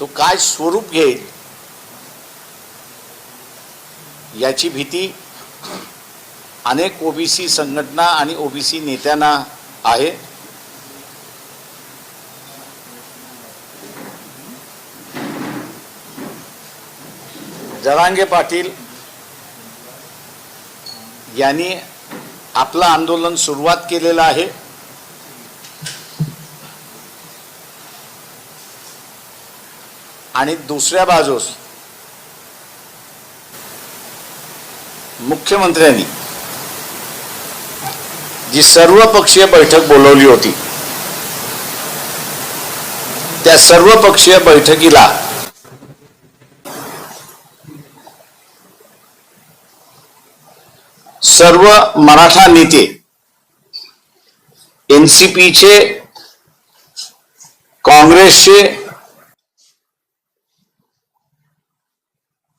तो काय स्वरूप घेईल? याची भीती अनेक ओबीसी संघटना आणि ओबीसी नेत्यांना आहे. जरांगे पाटील यांनी आपलं आंदोलन सुरुवात केलेलं आहे. आणि दुसऱ्या बाजूस मुख्यमंत्र्यांनी जी सर्वपक्षीय बैठक बोलवली होती त्या सर्वपक्षीय बैठकीला सर्व मराठा नेते एनसीपीचे काँग्रेसचे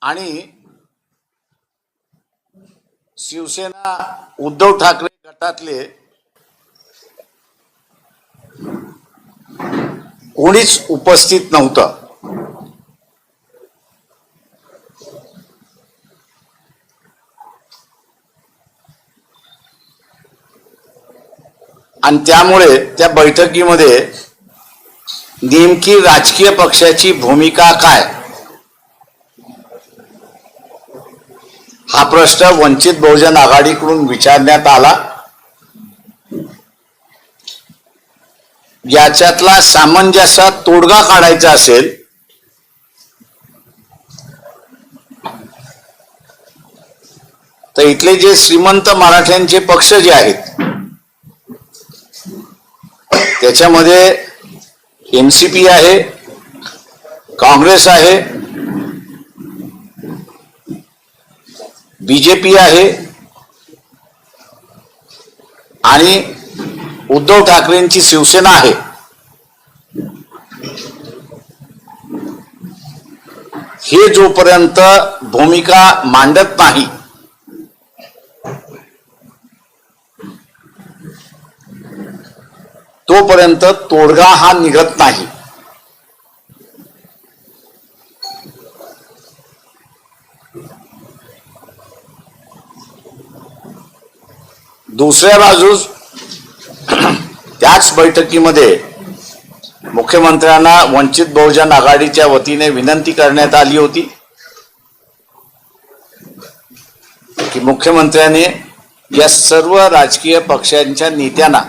आणि शिवसेना उद्धव ठाकरे गटातले कोणीच उपस्थित नव्हतं. आणि त्यामुळे त्या बैठकीमध्ये नेमकी राजकीय पक्षाची भूमिका काय? हा प्रश्न वंचित बहुजन आघाडीकडून विचारण्यात आला. याच्यातला सामंजस्य तोडगा काढायचा असेल तर इथले जे श्रीमंत मराठ्यांचे पक्ष जे आहेत त्याच्यामध्ये एमसीपी आहे काँग्रेस आहे बीजेपी आहे आणि उद्धव ठाकरेंची शिवसेना आहे. हे जोपर्यंत भूमिका मांडत नाही तोपर्यंत तोडगा हा निघत नाही. दुसऱ्या बाजूस त्याच बैठकीमध्ये मुख्यमंत्र्यांना वंचित बहुजन आघाडीच्या वतीने विनंती करण्यात आली होती की मुख्यमंत्र्याने या सर्व राजकीय पक्षांच्या नेत्यांना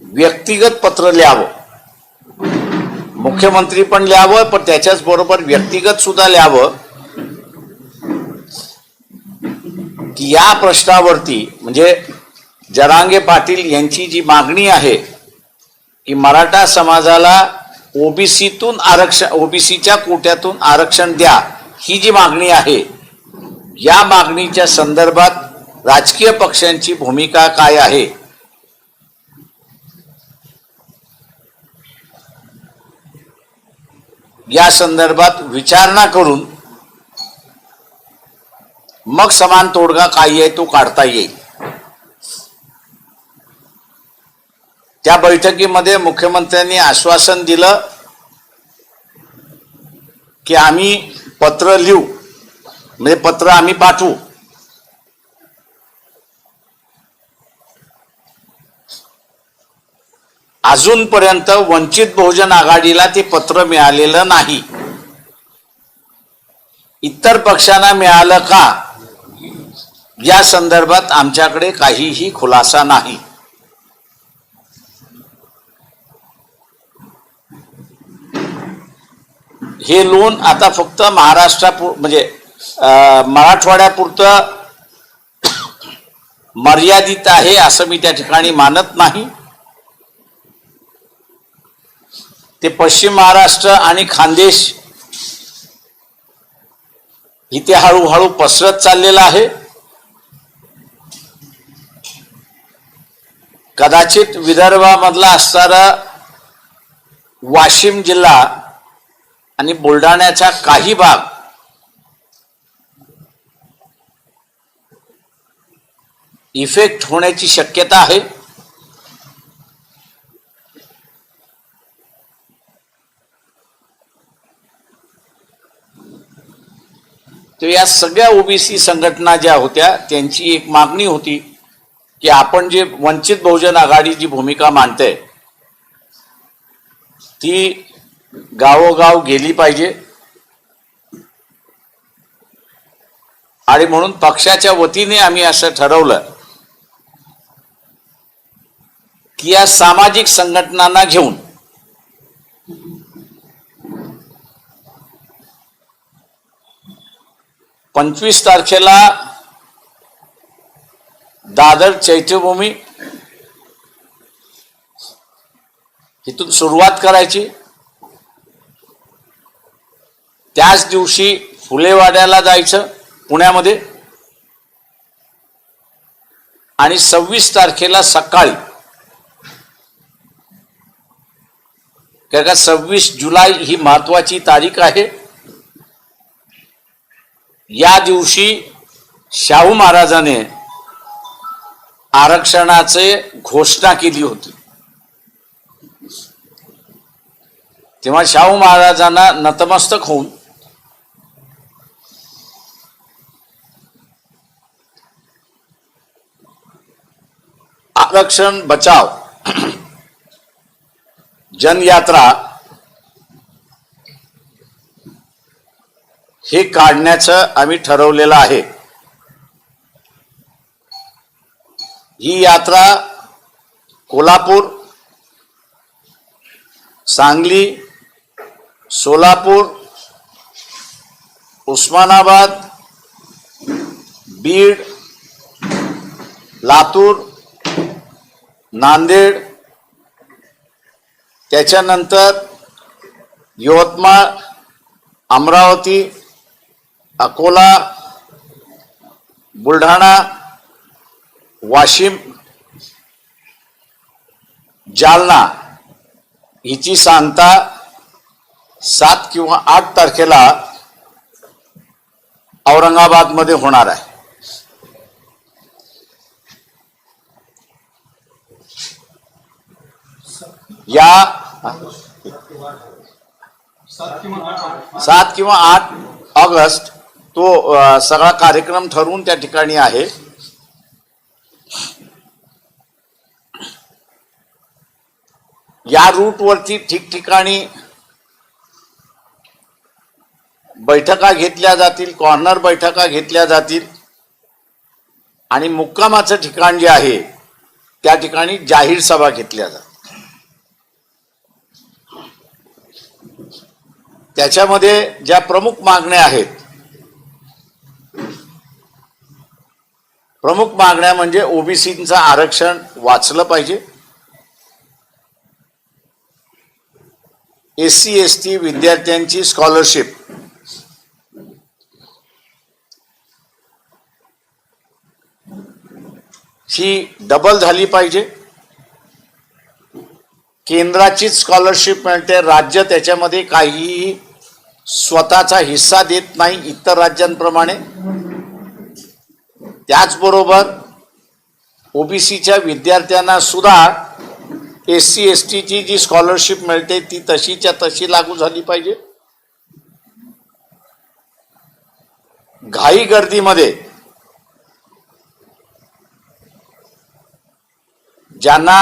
व्यक्तिगत पत्र लिहावं. मुख्यमंत्री पण लिहावं पण त्याच्याच बरोबर व्यक्तिगत सुद्धा लिहावं. की या प्रश्नावरती म्हणजे जरांगे पाटील यांची जी मागणी आहे की मराठा समाजाला ओबीसीतून आरक्षण ओबीसीच्या कोट्यातून आरक्षण द्या ही जी मागणी आहे या मागणीच्या संदर्भात राजकीय पक्षांची भूमिका काय आहे? या संदर्भात विचारणा करून मग समान तोडगा काय आहे तो काढता येईल. त्या बैठकीमध्ये मुख्यमंत्र्यांनी आश्वासन दिलं की आम्ही पत्र लिहू म्हणजे पत्र आम्ही पाठवू. अजूनपर्यंत वंचित बहुजन आघाडीला ते पत्र मिळालेलं नाही. इतर पक्षांना मिळालं का? या संदर्भात आमच्याकडे काहीही खुलासा नाही. हे लोन आता फक्त महाराष्ट्रापूर म्हणजे मराठवाड्यापुरतं मर्यादित आहे असं मी त्या ठिकाणी मानत नाही. ते पश्चिम महाराष्ट्र आणि खानदेश इथे हळूहळू पसरत चाललेलं आहे. कदाचित विदर्भामधला असणारा वाशिम जिल्हा आणि बुलढाण्याचा काही भाग इफेक्ट होण्याची शक्यता आहे. तर या सगळ्या ओबीसी संघटना ज्या होत्या त्यांची एक मागणी होती. की आपण जे वंचित बहुजन आघाडी जी भूमिका मांडते ती गावोगाव गेली पाहिजे. आणि म्हणून पक्षाच्या वतीने आम्ही असं ठरवलं की या सामाजिक संघटनांना घेऊन पंचवीस तारखेला दादर चैत्यभूमी. इथून सुरुवात करायची. त्याच दिवशी फुलेवाड्याला जायचं पुण्यामध्ये. आणि सव्वीस तारखेला सकाळी. का सव्वीस जुलै ही महत्वाची तारीख आहे. या दिवशी शाहू महाराजाने आरक्षणाचे घोषणा केली होती. तेव्हा शाहू महाराजांना नतमस्तक होऊन आरक्षण बचाव जनयात्रा हे काढण्याचं आम्ही ठरवलेलं आहे. ही यात्रा कोल्हापूर सांगली सोलापूर उस्मानाबाद बीड लातूर नांदेड त्याच्यानंतर यवतमाळ अमरावती अकोला बुलढाणा वाशिम जालना हिची सांगता सात किंवा आठ तारखेला औरंगाबादमध्ये होणार आहे. या सात किंवा आठ ऑगस्ट तो सगळा कार्यक्रम ठरवून त्या ठिकाणी आहे. या रूटवरती ठिकठिकाणी बैठका घेतल्या जातील कॉर्नर बैठका घेतल्या जातील. आणि मुक्कामाचं ठिकाण जे आहे त्या ठिकाणी जाहीर सभा घेतल्या जातात त्याच्यामध्ये ज्या प्रमुख मागण्या आहेत प्रमुख मागण्या म्हणजे ओबीसीचं आरक्षण वाचलं पाहिजे. एस सी एस टी विद्यार्थ्यांची स्कॉलरशिप ही डबल झाली पाहिजे. केंद्राचीच स्कॉलरशिप मिळते राज्य त्याच्यामध्ये काहीही स्वतःचा हिस्सा देत नाही इतर राज्यांप्रमाणे. त्याचबरोबर ओबीसीच्या विद्यार्थ्यांना सुद्धा एस सी एस टीची जी स्कॉलरशिप मिळते ती तशीच्या तशी लागू झाली पाहिजे. घाई गर्दीमध्ये ज्यांना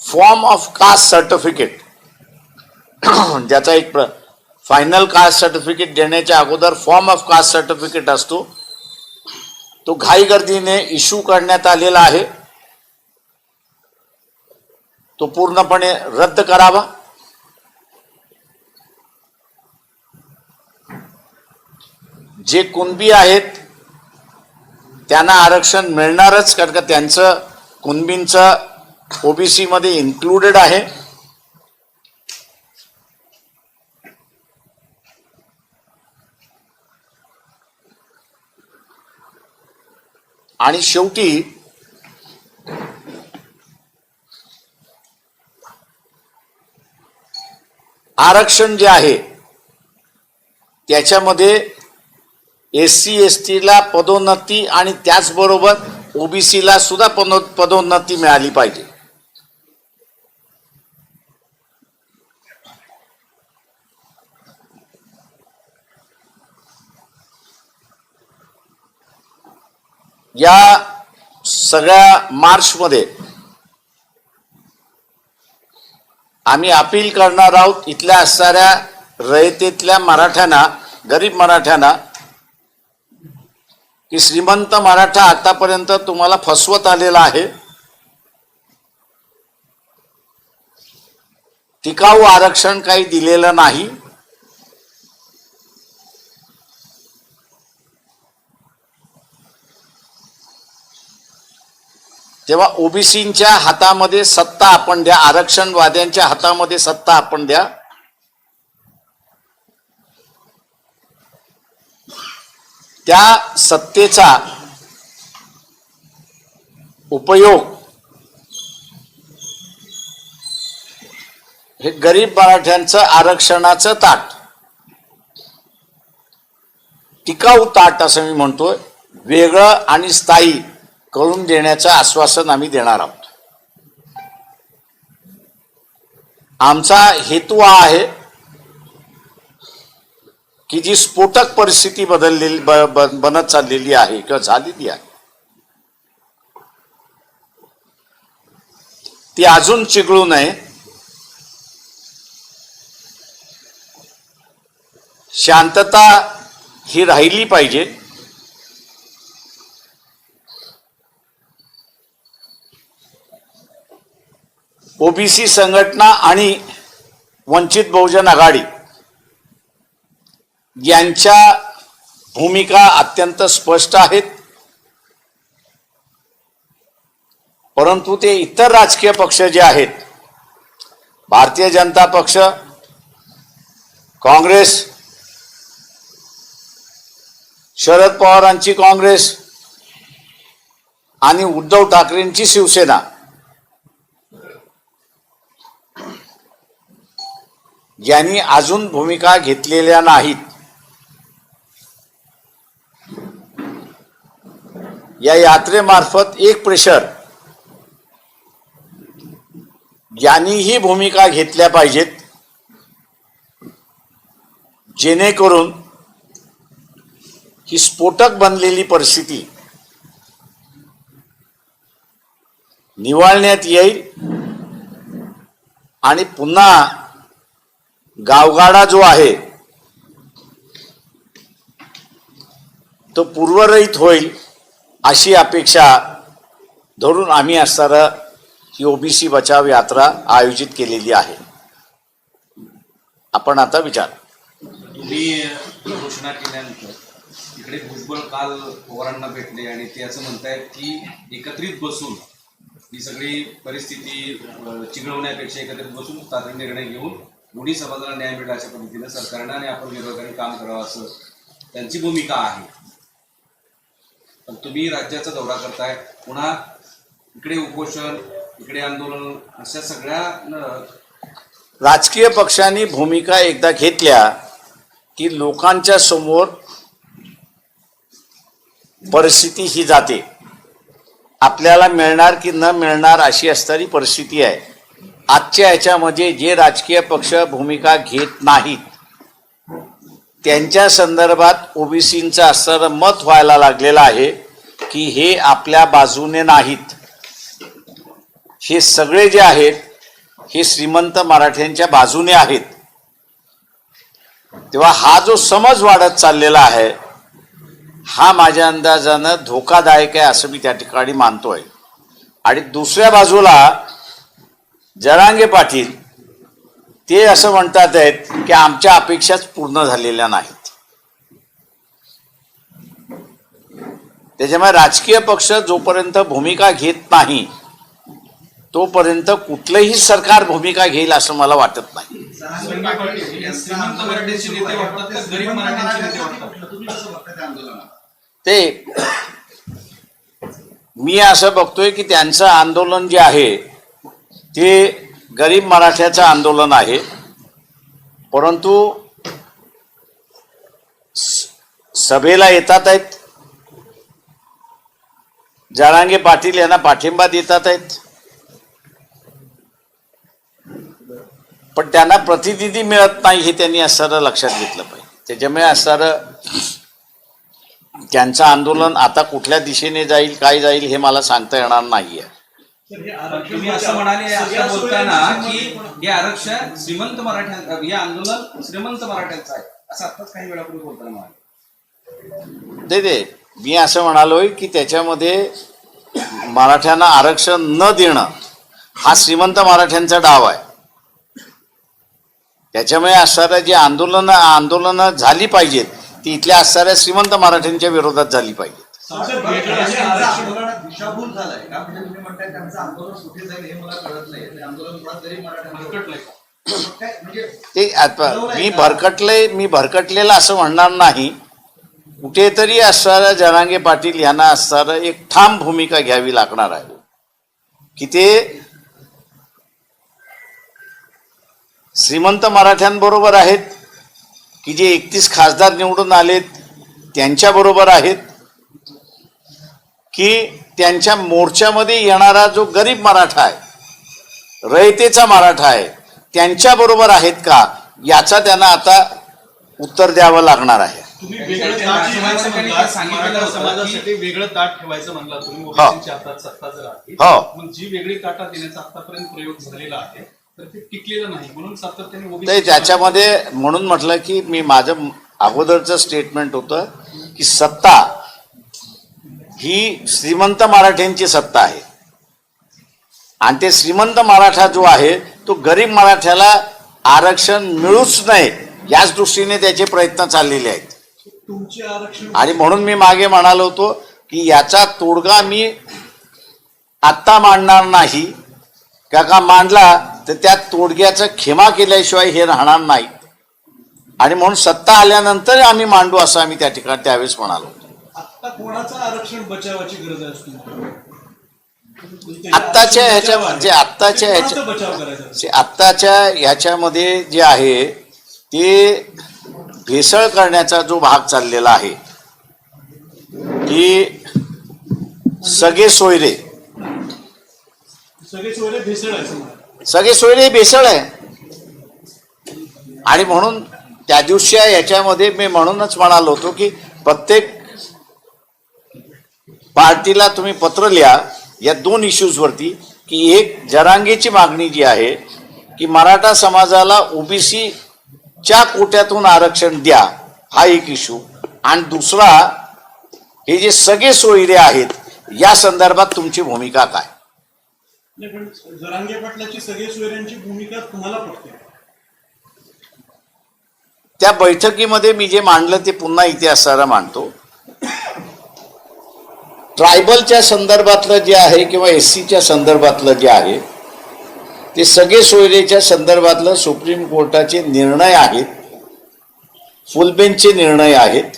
फॉर्म ऑफ कास्ट सर्टिफिकेट ज्याचा एक फायनल कास्ट सर्टिफिकेट देण्याच्या अगोदर फॉर्म ऑफ कास्ट सर्टिफिकेट असतो तो घाई गर्दीने इश्यू करण्यात आलेला आहे. तो पूर्णपणे रद्द करावा. जे कुणबी आहेत त्यांना आरक्षण मिळणारच कारण का त्यांचं कुणबींचं ओबीसीमध्ये इन्क्लुडेड आहे. आणि शेवटी आरक्षण जे आहे त्याच्यामध्ये एस सी एस टीला पदोन्नती आणि त्याचबरोबर ओबीसीला सुद्धा पदो पदोन्नती मिळाली पाहिजे. या सगळ्या मार्चमध्ये आम्ही अपील करणार आहोत इथल्या असणाऱ्या रयतेतल्या मराठ्यांना गरीब मराठ्यांना की श्रीमंत मराठा आतापर्यंत तुम्हाला फसवत आलेला आहे. टिकाऊ आरक्षण काही दिलेलं नाही. तेव्हा ओबीसीच्या हातामध्ये सत्ता आपण द्या आरक्षणवाद्यांच्या हातामध्ये सत्ता आपण द्या त्या सत्तेचा उपयोग हे गरीब मराठ्यांचं आरक्षणाचं ताट टिकाऊ ताट असं मी म्हणतोय वेगळं आणि स्थायी. करून देण्याचं आश्वासन आम्ही देणार आहोत. आमचा हेतू हा आहे की जी स्फोटक परिस्थिती बदललेली बनत चाललेली आहे किंवा झालेली आहे ती अजून चिघळू नये. शांतता ही राहिली पाहिजे. ओबीसी संघटना आणि वंचित बहुजन आघाडी यांच्या भूमिका अत्यंत स्पष्ट आहेत. परंतु ते इतर राजकीय पक्ष जे आहेत भारतीय जनता पक्ष काँग्रेस शरद पवारांची काँग्रेस आणि उद्धव ठाकरेंची शिवसेना यांनी अजून भूमिका घेतलेल्या नाहीत. या यात्रेमार्फत एक प्रेशर. यांनीही भूमिका घेतल्या पाहिजेत जेणेकरून ही स्फोटक बनलेली परिस्थिती निवाळण्यात येईल आणि पुन्हा गावगाडा जो आहे तो पूर्वरहित होईल अशी अपेक्षा धरून आम्ही असणारा ही ओबीसी बचाव यात्रा आयोजित केलेली आहे. आपण आता विचार. तुम्ही घोषणा केल्यानंतर इकडे भुजबळ काल पवारांना भेटले आणि ते असं म्हणतायत की एकत्रित बसून ही सगळी परिस्थिती चिघळवण्यापेक्षा एकत्रित बसून तातडीने निर्णय घेऊन दोन्ही समाजाला न्याय मिळेल अशा पद्धतीनं सरकारनं आणि आपण विरोधकांनी काम करावं असं त्यांची भूमिका आहे. पण तुम्ही राज्याचा दौरा करताय पुन्हा इकडे उपोषण इकडे आंदोलन अशा सगळ्या राजकीय पक्षांनी भूमिका एकदा घेतल्या की लोकांच्या समोर परिस्थिती ही जाते. आपल्याला मिळणार की न मिळणार अशी असणारी परिस्थिती आहे. आजच्या याच्यामध्ये जे राजकीय पक्ष भूमिका घेत नाहीत त्यांच्या संदर्भात ओबीसींचं असणारं मत व्हायला लागलेलं आहे की हे आपल्या बाजूने नाहीत. हे सगळे जे आहेत हे श्रीमंत मराठ्यांच्या बाजूने आहेत. तेव्हा हा जो समज वाढत चाललेला आहे हा माझ्या अंदाजानं धोकादायक आहे असं मी त्या ठिकाणी मानतोय. आणि दुसऱ्या बाजूला जरांगे पाटील ते असं म्हणतात आहेत की आमच्या अपेक्षाच पूर्ण झालेल्या नाहीत. त्याच्यामुळे राजकीय पक्ष जोपर्यंत भूमिका घेत नाही तोपर्यंत कुठलंही सरकार भूमिका घेईल असं मला वाटत नाही. ते मी असं बघतोय की त्यांचं आंदोलन जे आहे ते गरीब मराठ्याचं आंदोलन आहे परंतु सभेला येतात आहेत. जरांगे पाटील यांना पाठिंबा देतात आहेत. पण त्यांना प्रतिनिधी मिळत नाही हे त्यांनी असणारं लक्षात घेतलं पाहिजे. त्याच्यामुळे असणारं त्यांचं आंदोलन आता कुठल्या दिशेने जाईल काय जाईल हे मला सांगता येणार नाही आहे तुम्ही असं म्हणाले असं बोलताना की हे आरक्षण श्रीमंत मराठ्यां हे आंदोलन श्रीमंत मराठ्यांचं आहे. असं आताच काही वेळापूर्वी बोलताना म्हणाले. दे दे. मी असं म्हणालोय की त्याच्यामध्ये मराठ्यांना आरक्षण न देणं हा श्रीमंत मराठ्यांचा डाव आहे. त्याच्यामुळे असणाऱ्या जी आंदोलन आंदोलनं झाली पाहिजेत ती इथल्या असणाऱ्या श्रीमंत मराठ्यांच्या विरोधात झाली आंदोलनात दिशाभूल झालाय. का म्हणजे तुम्ही म्हणताय त्यांचं आंदोलन सुटे जाईल हे मला कळत नाही. ते आंदोलन मुळात जरी मराठ्यांना काय म्हणजे ते आता मी भरकटले मी भरकटलेलं असं म्हणणार नाही. कुठेतरी असणाऱ्या जनांगे पाटील यांना असणारं एक ठाम भूमिका घ्यावी लागणार आहे. की ते श्रीमंत मराठ्यांबरोबर आहेत की जे एकतीस खासदार निवडून आलेत त्यांच्याबरोबर आहेत की त्यांच्या मोर्चामध्ये येणारा जो गरीब मराठा आहे रयतेचा मराठा आहे त्यांच्याबरोबर आहेत का याचा त्यांना आता उत्तर द्यावं लागणार आहे तुम्ही वेगळं ताट ठेवायचं म्हणला तुम्ही हो. ओबीसीच्या हातात सत्ता जर आहे हो. मग जी वेगळी ताटा देण्याचा आतापर्यंत प्रयोग झालेला आहे तर ते टिकलेलं नाही म्हणून सातत्याने ते ओबीसी त्याच्यामध्ये म्हणून म्हटलं की मी माझं अगोदरचं स्टेटमेंट होतं की सत्ता ही श्रीमंत मराठ्यांची सत्ता आहे. आणि ते श्रीमंत मराठा जो आहे तो गरीब मराठ्याला आरक्षण मिळूच नये याच दृष्टीने त्याचे प्रयत्न चाललेले आहेत. आणि म्हणून मी मागे म्हणालो होतो की याचा तोडगा मी आत्ता मांडणार नाही. का का मांडला तर त्या तोडग्याचा खेमा केल्याशिवाय हे राहणार नाही. आणि म्हणून सत्ता आल्यानंतर आम्ही मांडू असं आम्ही त्या ठिकाणी त्यावेळेस म्हणालो. होतो. आता कोणाचं आरक्षण बचावाची गरज असतो? आत्ताच्या ह्याच्या जे आत्ताच्या ह्याच्या बचाव करायचा? जे आत्ताच्या ह्याच्यामध्ये जे आहे ते भेसळ करण्याचा जो भाग चाललेला आहे की सगळे सोयरे सगळे चोरे भेसळ आहे. सगळे सोयरे भेसळ आहे. आणि म्हणून त्या दिवशी याच्यामध्ये मी म्हणूनच म्हणालो होतो की प्रत्येक पार्टीला तुम्ही पत्र लिहा या दोन इश्यूजवरती की एक जरांगेची मागणी जी आहे की मराठा समाजाला ओबीसीच्या कोट्यातून आरक्षण द्या हा एक इश्यू आणि दुसरा हे जे सगळे सोयरे आहेत या संदर्भात तुमची भूमिका काय? नाही, पण जरांगे पाटलाची सगळे सोयऱ्यांची भूमिका तुम्हाला पडते त्या बैठकीमध्ये मी जे मांडलं ते पुन्हा इतिहासाला मांडतो. ट्रायबलच्या संदर्भातलं जे आहे किंवा एस सीच्या संदर्भातलं जे आहे ते सगळे सोयरेच्या संदर्भातलं सुप्रीम कोर्टाचे निर्णय आहेत. फुलबेंचचे निर्णय आहेत.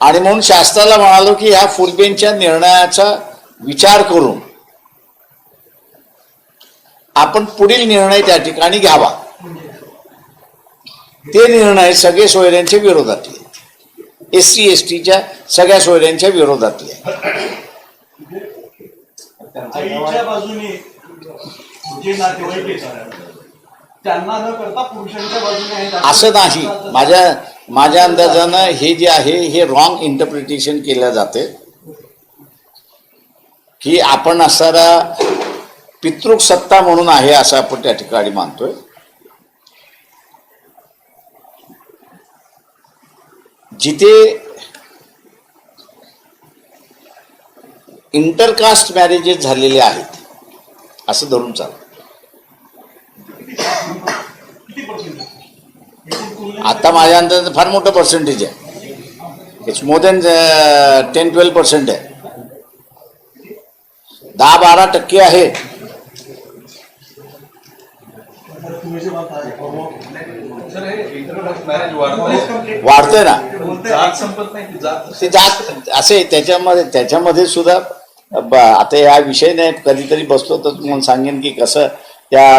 आणि म्हणून शास्त्राला म्हणालो की ह्या फुलबेंचच्या निर्णयाचा विचार करून आपण पुढील निर्णय त्या ठिकाणी घ्यावा. ते निर्णय सगळे सोयऱ्यांच्या विरोधातले. एस सी एस टीच्या सगळ्या सोयऱ्यांच्या विरोधातले आहेत. असं नाही. माझ्या माझ्या अंदाजानं हे जे आहे हे रॉंग इंटरप्रिटेशन केलं जाते. की आपण असणारा पितृक सत्ता म्हणून आहे असं आपण त्या ठिकाणी मानतोय. जिथे इंटरकास्ट मॅरेजेस झालेले आहेत असं धरून चाल. आता माझ्या अंदाज फार मोठं पर्सेंटेज आहे. It's more than ten twelve percent आहे. दहा बारा टक्के आहे तुम्ही जे म्हणताय, सर हे इंटरकास्ट मॅरेज वाढतंय वाढतंय ना नाही ती जात असे त्याच्यामध्ये त्याच्यामध्ये सुद्धा आता या विषय नाही कधीतरी बसलो तर तुम्हाला सांगेन की कसं त्या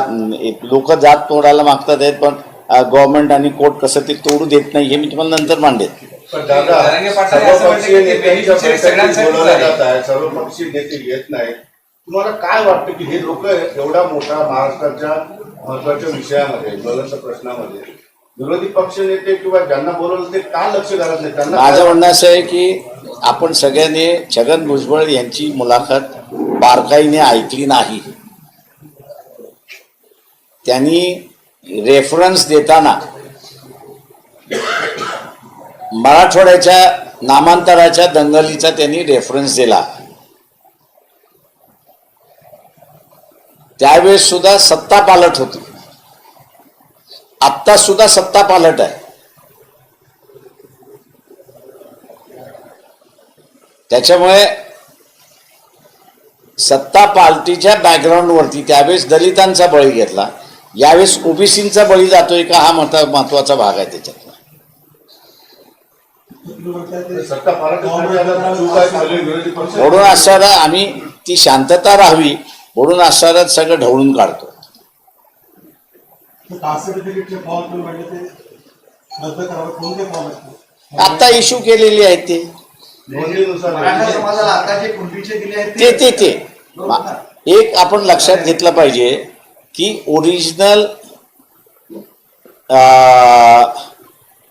लोक जात तोडायला मागतात आहेत पण गव्हर्नमेंट आणि कोर्ट कसं ते तोडू देत नाही हे मी तुम्हाला नंतर मांडेन. सर्वपक्षीय आहे सर्वपक्षीय नेते येत नाहीत. तुम्हाला काय वाटतं की हे लोक एवढा मोठा महाराष्ट्राच्या महत्त्वाच्या विषयामध्ये ज्वलंत प्रश्नामध्ये विरोधी पक्ष नेते किंवा ज्यांना बोलवलं ते का लक्ष घालत नाही? त्यांना माझं म्हणणं असं आहे की आपण सगळ्यांनी छगन भुजबळ यांची मुलाखत बारकाईने ऐकली नाही. त्यांनी रेफरन्स देताना मराठवाड्याच्या नामांतराच्या दंगलीचा त्यांनी रेफरन्स दिला. त्यावेळेस सुद्धा सत्ता पालट होती. आत्ता सुद्धा सत्ता पालट आहे. त्याच्यामुळे सत्ता पार्टीच्या बॅकग्राऊंडवरती त्यावेळेस दलितांचा बळी घेतला. यावेळेस ओबीसींचा बळी जातोय का हा महत्वा- महत्त्वाचा भाग आहे त्याच्यातला. पक्ष. म्हणून असणारा आम्ही ती शांतता राहावी म्हणून असणारा सगळं ढवळून काढतो. आता इश्यू केलेली आहेत ते ते ते. ते एक आपण लक्षात घेतलं पाहिजे की ओरिजिनल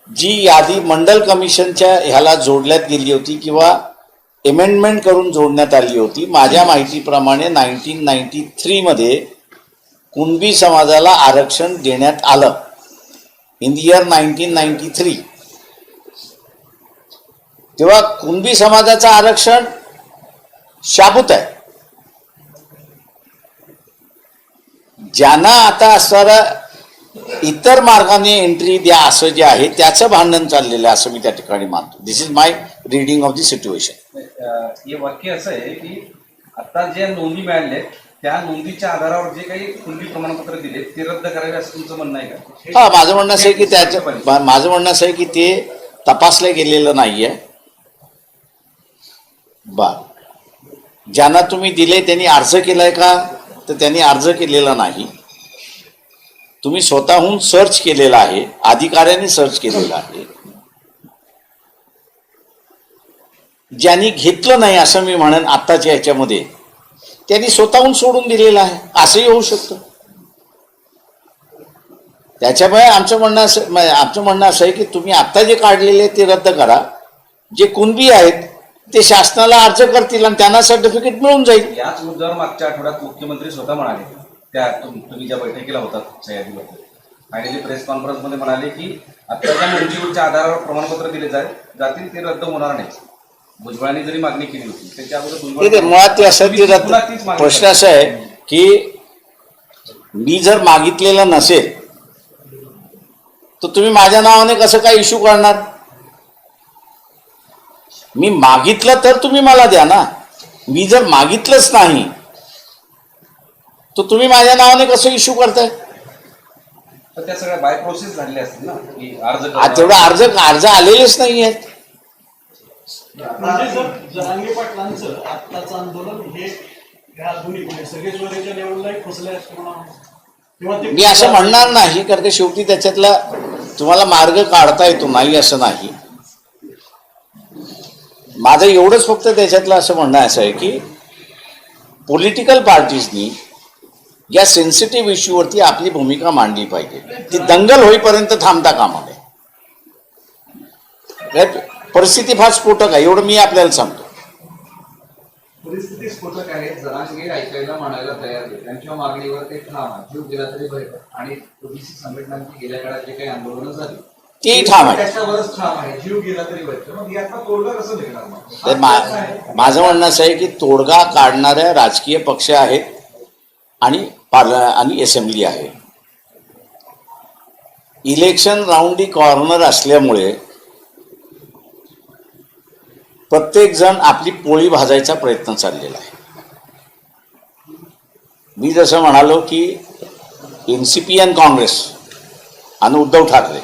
जी यादी मंडल कमिशनच्या ह्याला जोडण्यात गेली होती किंवा एमेंडमेंट करून जोडण्यात आली होती. माझ्या माहितीप्रमाणे नाईन्टीन नाईन्टी थ्रीमध्ये कुणबी समाजाला आरक्षण देण्यात आलं. In the year nineteen ninety three तेव्हा कुणबी समाजाचं आरक्षण शाबूत आहे. ज्यांना आता असणारा इतर मार्गाने एंट्री द्या असं जे आहे त्याचं भांडण चाललेलं आहे असं मी त्या ठिकाणी मानतो. This is my reading of the situation हे वाक्य असं आहे की आता ज्या नोंदी मिळाल्या त्या नोंदीच्या आधारावर जे काही कुणबी प्रमाणपत्र दिले ते रद्द करावे असं तुमचं म्हणणं आहे का? हा माझं म्हणणं असं आहे की त्याचं मा- माझं म्हणणं असं आहे की ते तपासलं गेलेलं नाहीये. बर ज्यांना तुम्ही दिले त्यांनी अर्ज केलाय का? तर त्यांनी अर्ज केलेला नाही. तुम्ही स्वतःहून सर्च केलेला आहे अधिकाऱ्यांनी सर्च केलेला आहे. ज्यांनी घेतलं नाही असं मी म्हणेन आत्ताच्या याच्यामध्ये त्यांनी स्वतःहून सोडून दिलेलं आहे. असंही होऊ शकतं. त्याच्यामुळे आमचं म्हणणं असं म्हणजे आमचं म्हणणं असं आहे की तुम्ही आत्ता जे काढलेले आहे ते रद्द करा. जे कुणबी आहेत ते शासनाला अर्ज करतील आणि त्यांना सर्टिफिकेट मिळून जाईल. याच मुद्द्यावर मागच्या आठवड्यात मुख्यमंत्री स्वतः म्हणाले. त्या तुम्ही ज्या बैठकीला होतात सह्याद्रीवर आणि जे प्रेस कॉन्फरन्समध्ये म्हणाले की आत्ताच्या नोंदीच्या आधारावर प्रमाणपत्र दिले जाईल जातील ते रद्द होणार नाही भुजबळांनी जरी मागणी केली होती त्याच्या अगोदर मुळात असं प्रश्न असा आहे की मी जर मागितलेलं नसेल तर तुम्ही माझ्या नावाने कसं काय इश्यू करणार? मी मागितलं तर तुम्ही मला द्या ना. मी जर मागितलंच नाही तर तुम्ही माझ्या नावाने कसं इश्यू करताय? तर त्या सगळ्या बाय प्रोसेस झालेल्या असतील ना. तेवढं अर्ज अर्ज आलेलेच नाही आहेत म्हणजे जर जहांगीर पाटलांचं आत्ताचं आंदोलन हे ह्या दोन्ही म्हणजे लेवलला फसले किंवा ते मी असं म्हणणार नाही कारण की शेवटी त्याच्यातला तुम्हाला मार्ग काढता येतो नाही असं नाही. माझं एवढंच फक्त त्याच्यातलं असं म्हणणं असं आहे की पॉलिटिकल पार्टीजनी या सेन्सिटिव्ह इश्यूवरती आपली भूमिका मांडली पाहिजे. ती दंगल होईपर्यंत थांबता कामा नये. परिस्थिती फार स्फोटक आहे एवढं मी आपल्याला सांगतो. परिस्थिती स्फोटक आहे जरांगे ऐकायला म्हणायला तयार आहे. त्यांच्या मागणीवर ते ठाम आहे. जीव गेला तरी भय आणि ओबीसी संघटनांची गेल्या काळात जे काही आंदोलनं झाली तेही ठाम आहे. त्याच्यावरच ठाम आहे. जीव गेला तरी भय मग यातला तोडगा कसं निघणार मग? तर मा- माझं म्हणणं असं आहे की तोडगा काढणाऱ्या राजकीय पक्ष आहेत आणि पार्ल आणि असेंब्ली आहे. इलेक्शन राऊंडी कॉर्नर असल्यामुळे प्रत्येक जण आपली पोळी भाजायचा प्रयत्न चाललेला आहे. मी जसं म्हणालो की एन सी पी आणि काँग्रेस आणि उद्धव ठाकरे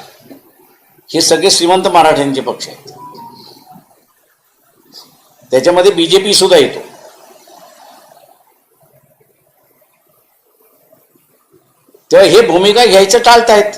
हे सगळे श्रीमंत मराठ्यांचे पक्ष आहेत. त्याच्यामध्ये बीजेपी सुद्धा येतो. तेव्हा हे भूमिका घ्यायचं टाळतायत.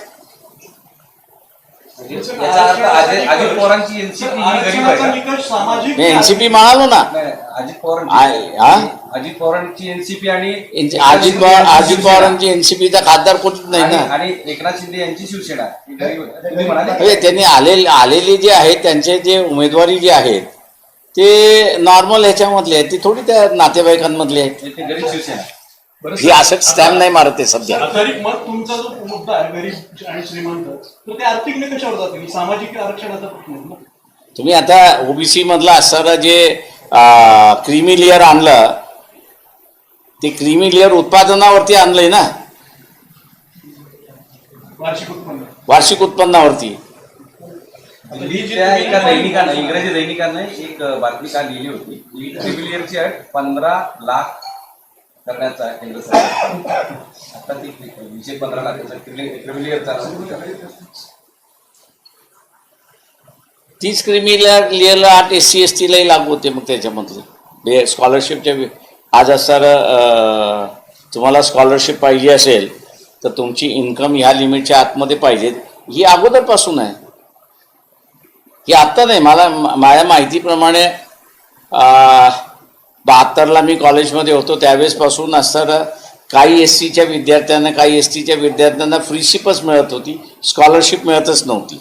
याचा अर्थ अजित अजित पवारांची एनसीपी ही गरीब आहे आरक्षणाचा का? निकष सामाजिक मी एनसीपी म्हणालो ना. नाही, अजित पवार आहे, हा? अजित पवारांची एनसीपी आणि यांची- अजित पवार अजित पवारांची एनसीपीचा खासदार कोणीच नाही आणि ना. आणि एकनाथ शिंदे यांची शिवसेना. ही गरीब- तुम्ही म्हणाले? म्हणजे त्यांनी आले आलेले जे आहेत त्यांचे जे उमेदवारी जे आहेत ते नॉर्मल ह्याच्यामधले आहेत. ती थोडी त्या नातेवाईकांमधले आहेत. ते गरीब शिवसेना. ही असं स्टॅम्प नाही मारत आहे सध्या. मग तुमचा जो मुद्दा आहे गरीब आणि श्रीमंत तर ते आर्थिक कशावर जातील? सामाजिक आरक्षणाचा प्रश्न तुम्ही आता ओबीसी मधला असणारं जे क्रीमी लेअर आणलं ते क्रीमी लेअर उत्पादनावरती आणलंय ना. वार्षिक उत्पन्न. वार्षिक उत्पन्नावरती. एका दैनिकानं इंग्रजी दैनिकानं एक बातमी काल लिहिली होती पंधरा लाख करण्याचा केंद्र सरकार. आता ती विषय पंधरा लाखाचा ट्रिबिलियनचा तीच क्रिमिलियर लिअरला आठ एस सी एस टीलाही लागू होते मग त्याच्यामधले स्कॉलरशिपच्या आज सर तुम्हाला स्कॉलरशिप पाहिजे असेल तर तुमची इन्कम ह्या लिमिटच्या आतमध्ये पाहिजे. ही अगोदरपासून आहे. ही आत्ता नाही. मला माझ्या माहितीप्रमाणे बहात्तरला मी कॉलेजमध्ये होतो त्यावेळेसपासून असं काही एस सीच्या विद्यार्थ्यांना काही एस टीच्या विद्यार्थ्यांना फ्रीशिपच मिळत होती स्कॉलरशिप मिळतच नव्हती.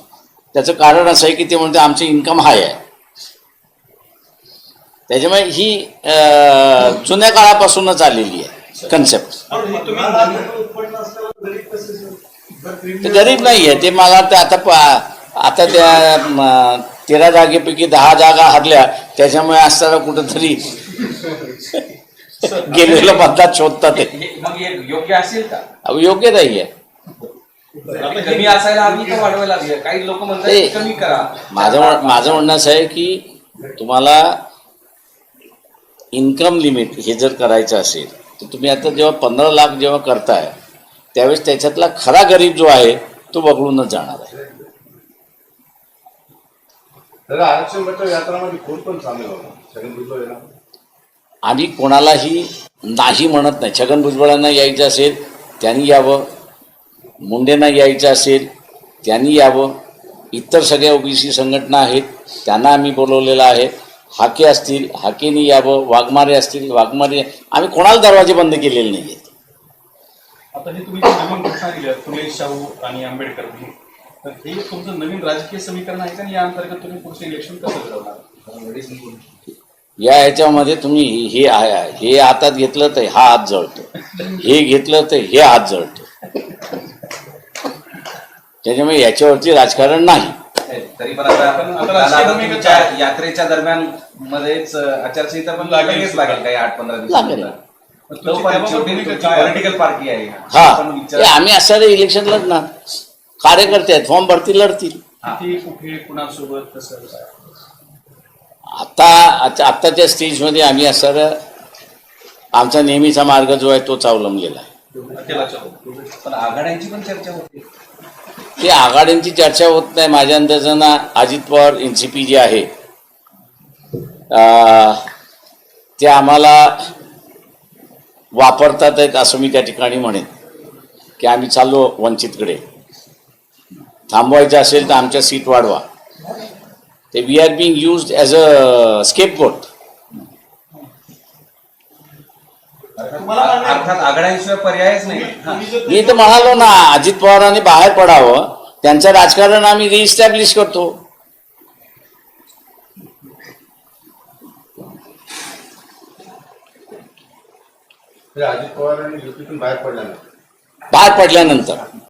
त्याचं कारण असं आहे की ते म्हणते आमचे इन्कम हाय आहे. त्याच्यामुळे ही जुन्या काळापासूनच आलेली आहे कन्सेप्ट गरीब ते गरीब नाही आहे ते मला वाटतं आता आता त्या तेरा जागेपैकी दहा जागा हरल्या त्याच्यामुळे असताना कुठंतरी गेलेलं मतदार शोधतात योग्य असेल का? योग्य नाही आहे कमी असायला हवी का वाढवायला हवी काही लोक म्हणतात कमी करा. माझं माझं म्हणणं असं आहे की तुम्हाला इन्कम लिमिट हे जर करायचं असेल तर तुम्ही आता जेव्हा पंधरा लाख जेव्हा करताय त्यावेळेस त्याच्यातला खरा गरीब जो आहे तो वगळूनच जाणार आहे. त्याला आरक्षण बचाव यात्रामध्ये कोण पण सामील होणार? छगन भुजबळ येणार. आम्ही कोणालाही नाही म्हणत नाही. छगन भुजबळांना यायचं असेल त्यांनी यावं. मुंडेंना यायचं असेल त्यांनी यावं. इतर सगळ्या ओबीसी संघटना आहेत त्यांना आम्ही बोलवलेलं आहे. हाके असतील हाकेनी यावं. वाघमारे असतील वाघमारे. आम्ही कोणाला दरवाजे बंद केलेले नाही आहेत आता हे तुम्ही जी नवीन घोषणा दिल्या फुले शाहू आणि आंबेडकर तर हे तुमचं नवीन राजकीय समीकरण आहे का? आणि या अंतर्गत तुम्ही पुढचं इलेक्शन कसं घडवणार? या ह्याच्यामध्ये तुम्ही हे आहे- हे हातात घेतलं तर हा हात जळतो. हे घेतलं तर हे हात जळतो. त्याच्यामुळे याच्यावरती राजकारण नाही. तरी पण आता पण आता आता राजकीय आता भूमिका तुमच्या काय? यात्रेच्या दरम्यान मध्येच आचारसंहिता पण लागेल. लागेल काही आठ पंधरा आहे? पॉलिटिकल पार्टी आहे. हा. आपण आम्ही असणारे इलेक्शन लढणार कार्यकर्ते आहेत फॉर्म भरतील लढतील. किती कुठे कुणासोबत कसं? काय? आता आता- आत्ताच्या स्टेजमध्ये आम्ही असणारं आमचा नेहमीचा मार्ग जो आहे तोच अवलंबलेला आहे. अकेला चालू. पण आघाड्यांची पण चर्चा होते. ते आघाड्यांची चर्चा होत नाही. माझ्या अंदाजानं Ajit Pawar N C P जे आहे. अं, ते आम्हाला वापरतात आहेत असं मी त्या ठिकाणी म्हणेन की आम्ही चाललो वंचितकडे. थांबवायचं असेल तर आमच्या सीट वाढवा. ते we are being used as a scapegoat मी तर म्हणालो ना अजित पवारांनी बाहेर पडावं त्यांचं राजकारण आम्ही रिइस्टॅब्लिश करतो. अजित पवार आणि युतीतून बाहेर पडल्यानंतर. बाहेर पडल्यानंतर.